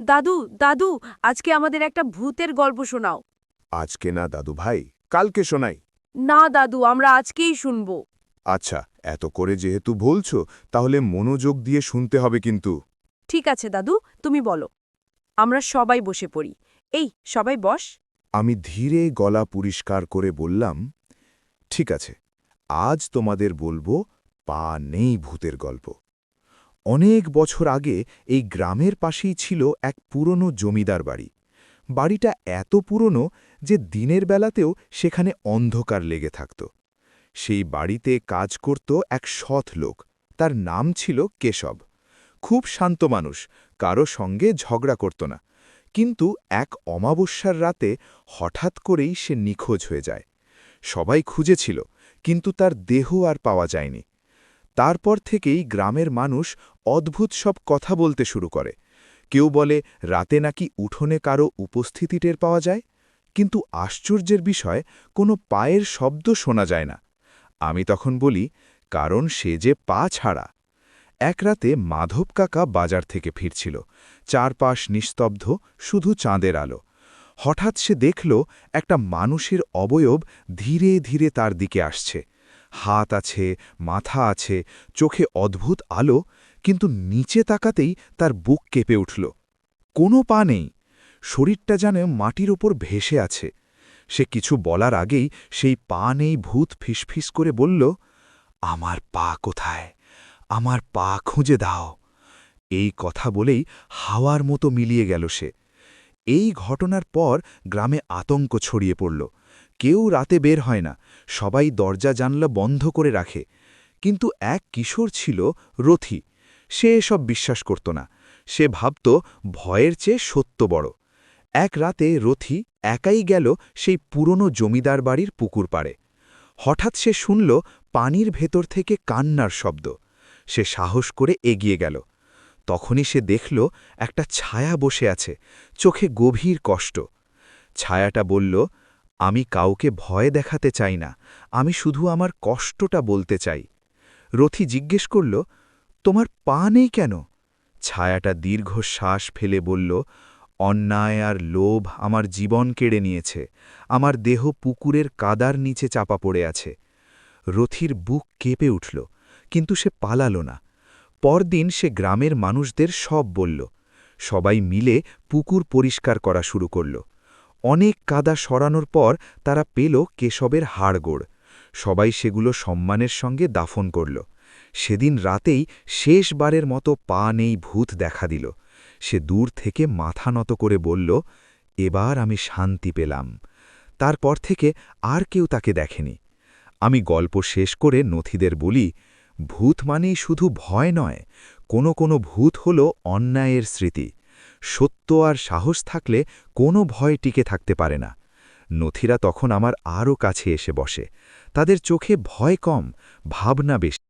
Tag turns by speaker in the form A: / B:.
A: দাদু দাদু আজকে আমাদের একটা ভূতের গল্প শোনাও।
B: আজকে না দাদু ভাই কালকে শোনাই।
A: না দাদু আমরা আজকেই শুনব।
B: আচ্ছা এত করে যেহেতু বলছো তাহলে মনোযোগ দিয়ে শুনতে হবে কিন্তু।
A: ঠিক আছে দাদু তুমি বলো। আমরা সবাই বসে পড়ি। এই সবাই বস।
B: আমি ধীরে গলা পরিষ্কার করে বললাম ঠিক আছে আজ তোমাদের বলব পা নেই ভূতের গল্প। অনেক বছর আগে এই গ্রামের পাশেই ছিল এক পুরনো জমিদার বাড়ি। বাড়িটা এত পুরনো যে দিনের বেলাতেও সেখানে অন্ধকার লেগে থাকত। সেই বাড়িতে কাজ করত এক সৎ লোক। তার নাম ছিল কেশব। খুব শান্ত মানুষ, কারও সঙ্গে ঝগড়া করত না। কিন্তু এক অমাবস্যার রাতে হঠাৎ করেই সে নিখোঁজ হয়ে যায়। সবাই খুঁজেছিল, কিন্তু তার দেহ আর পাওয়া যায়নি। তারপর থেকেই গ্রামের মানুষ অদ্ভুত সব কথা বলতে শুরু করে। কেউ বলে, রাতে নাকি উঠোনে কারও উপস্থিতি টের পাওয়া যায়? কিন্তু আশ্চর্যের বিষয়, কোনো পায়ের শব্দ শোনা যায় না। আমি তখন বলি, কারণ সে যে পা ছাড়া। এক রাতে মাধব কাকা বাজার থেকে ফিরছিল। চারপাশ নিস্তব্ধ, শুধু চাঁদের আলো। হঠাৎ সে দেখল, একটা মানুষের অবয়ব ধীরে ধীরে তার দিকে আসছে। হাত আছে, মাথা আছে, চোখে অদ্ভুত আলো, কিন্তু নিচে তাকাতেই তার বুক কেঁপে উঠল। কোনো পা নেই। শরীরটা যেন মাটির ওপর ভেসে আছে। সে কিছু বলার আগেই সেই পা নেই ভূত ফিসফিস করে বলল, আমার পা কোথায়? আমার পা খুঁজে দাও। এই কথা বলেই হাওয়ার মতো মিলিয়ে গেল সে। এই ঘটনার পর গ্রামে আতঙ্ক ছড়িয়ে পড়ল। কেউ রাতে বের হয় না, সবাই দরজা জানলা বন্ধ করে রাখে। কিন্তু এক কিশোর ছিল রথি, সে এসব বিশ্বাস করত না। সে ভাবত ভয়ের চেয়ে সত্য বড়। এক রাতে রথি একাই গেল সেই পুরনো জমিদার বাড়ির পুকুর পাড়ে। হঠাৎ সে শুনল পানির ভেতর থেকে কান্নার শব্দ। সে সাহস করে এগিয়ে গেল। তখনই সে দেখল একটা ছায়া বসে আছে, চোখে গভীর কষ্ট। ছায়াটা বলল আমি কাউকে ভয় দেখাতে চাই না, আমি শুধু আমার কষ্টটা বলতে চাই। রথি জিজ্ঞেস করল, তোমার পা নেই কেন? ছায়াটা দীর্ঘ শ্বাস ফেলে বলল, অন্যায় আর লোভ আমার জীবন কেড়ে নিয়েছে, আমার দেহ পুকুরের কাদার নিচে চাপা পড়ে আছে। রথির বুক কেঁপে উঠল, কিন্তু সে পালালো না। পরদিন সে গ্রামের মানুষদের সব বলল, সবাই মিলে পুকুর পরিষ্কার করা শুরু করল। অনেক কাদা সরানোর পর তারা পেল কেশবের হাড়গোড়। সবাই সেগুলো সম্মানের সঙ্গে দাফন করল। সেদিন রাতেই শেষবারের মতো পা নেই ভূত দেখা দিল। সে দূর থেকে মাথা নত করে বলল, এবার আমি শান্তি পেলাম। তারপর থেকে আর কেউ তাকে দেখেনি। আমি গল্প শেষ করে নথিদের বলি, ভূত মানেই শুধু ভয় নয়, কোনো কোনো ভূত হল অন্যায়ের স্মৃতি। সত্য আর সাহস থাকলে কোনো ভয় টিকে থাকতে পারে না। নথিরা তখন আমার আরও কাছে এসে বসে। তাদের চোখে ভয় কম, ভাবনা বেশি।